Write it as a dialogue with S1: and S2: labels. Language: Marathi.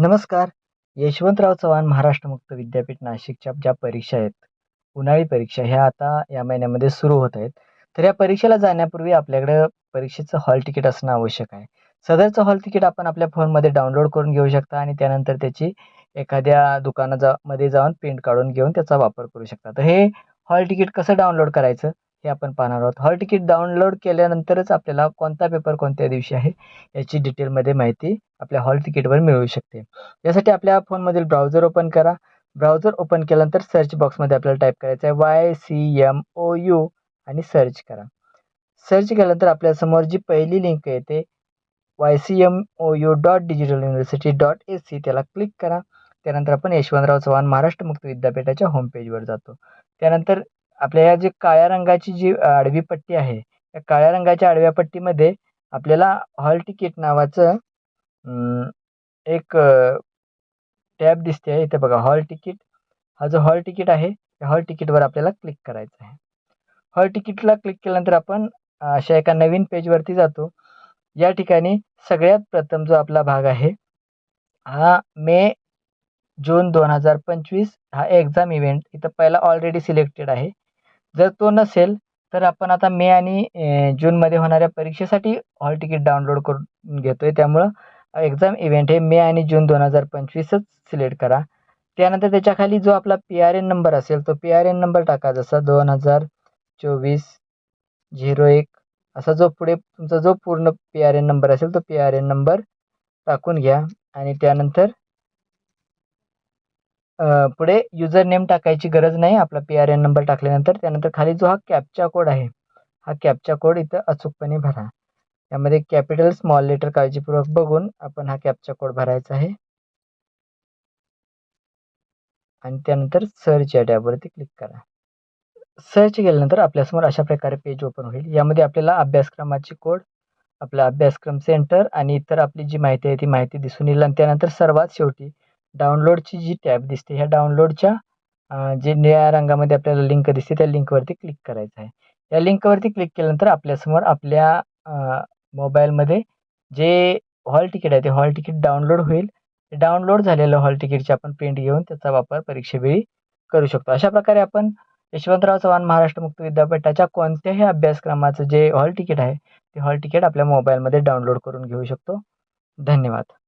S1: नमस्कार. यशवंतराव चव्हाण महाराष्ट्र मुक्त विद्यापीठ नाशिकच्या ज्या परीक्षा आहेत उन्हाळी परीक्षा ह्या आता या महिन्यामध्ये सुरू होत आहेत. तर या परीक्षेला जाण्यापूर्वी आपल्याकडं परीक्षेचं हॉल तिकीट असणं आवश्यक आहे. सदरचं हॉल तिकीट आपण आपल्या फोनमध्ये डाउनलोड करून घेऊ शकता आणि त्यानंतर त्याची एखाद्या दुकाना जा मध्ये जाऊन प्रिंट काढून घेऊन त्याचा वापर करू शकता. तर हे हॉल तिकीट कसं डाउनलोड करायचं? हे आपण पाहणार आहोत. हॉल तिकीट डाउनलोड केल्यानंतरच आपल्याला कोणता पेपर कोणत्या दिवशी आहे याची डिटेलमध्ये माहिती आपल्या हॉल तिकीटवर मिळू शकते. यासाठी आपल्या फोनमधील ब्राउझर ओपन करा. ब्राउझर ओपन केल्यानंतर सर्च बॉक्समध्ये आपल्याला टाईप करायचं आहे Y C M O U आणि सर्च करा. सर्च केल्यानंतर आपल्यासमोर जी पहिली लिंक येते Y C M O U dot digital university dot A C त्याला क्लिक करा. त्यानंतर आपण यशवंतराव चव्हाण महाराष्ट्र मुक्त विद्यापीठाच्या होमपेजवर जातो. त्यानंतर आपल्या या जी काळ्या रंगाची जी आडवी पट्टी आहे या काळ्या रंगाच्या आडव्या पट्टीमध्ये आपल्याला हॉल तिकीट नावाचं एक टॅब दिसते आहे. इथे बघा हॉल तिकीट. हा जो हॉल तिकीट आहे त्या हॉल तिकीटवर आपल्याला क्लिक करायचं आहे. हॉल तिकीटला क्लिक केल्यानंतर आपण अशा एका नवीन पेजवरती जातो. या ठिकाणी सगळ्यात प्रथम जो आपला भाग आहे हा मे जून दोन हजार पंचवीस हा एक्झाम इव्हेंट इथं पहिला ऑलरेडी सिलेक्टेड आहे. जर तो नसेल तर आपण आता मे आणि जूनमध्ये होणाऱ्या परीक्षेसाठी हॉल तिकीट डाउनलोड करून घेतो आहे त्यामुळं एक्झाम इव्हेंट हे मे आणि जून दोन हजार पंचवीसच सिलेक्ट करा. त्यानंतर त्याच्याखाली जो आपला पी आर एन नंबर असेल तो पी आर एन नंबर टाका. जसा दोन हजार चोवीस झिरो एक असा जो पुढे तुमचा जो पूर्ण पी आर एन नंबर असेल तो पी आर एन नंबर टाकून घ्या. आणि त्यानंतर पुढे युजर नेम टाकायची गरज नाही. आपला पी आर एन नंबर टाकल्यानंतर त्यानंतर खाली जो हा कॅपचा कोड आहे हा कॅपचा कोड इथं अचूकपणे भरा. यामध्ये कॅपिटल स्मॉल लेटर काळजीपूर्वक बघून आपण हा कॅपचा कोड भरायचा आहे. आणि त्यानंतर सर्च या टॅबवरती क्लिक करा. सर्च केल्यानंतर आपल्यासमोर अशा प्रकारे पेज ओपन होईल. यामध्ये आपल्याला अभ्यासक्रमाची कोड आपला अभ्यासक्रम सेंटर आणि इतर आपली जी माहिती आहे ती माहिती दिसून येईल. आणि त्यानंतर सर्वात शेवटी डाउनलोडची जी टॅब दिसते ह्या डाउनलोडच्या जे निळ्या रंगामध्ये आपल्याला लिंक दिसते त्या लिंकवरती क्लिक करायचं आहे. या लिंकवरती क्लिक केल्यानंतर आपल्यासमोर आपल्या मोबाईलमध्ये जे हॉल तिकीट आहे ते हॉल तिकीट डाउनलोड होईल. डाउनलोड झालेलं हॉल तिकीटची आपण प्रिंट घेऊन त्याचा वापर परीक्षेवेळी करू शकतो. अशा प्रकारे आपण यशवंतराव चव्हाण महाराष्ट्र मुक्त विद्यापीठाच्या कोणत्याही अभ्यासक्रमाचं जे हॉल तिकीट आहे ते हॉल तिकीट आपल्या मोबाईलमध्ये डाउनलोड करून घेऊ शकतो. धन्यवाद.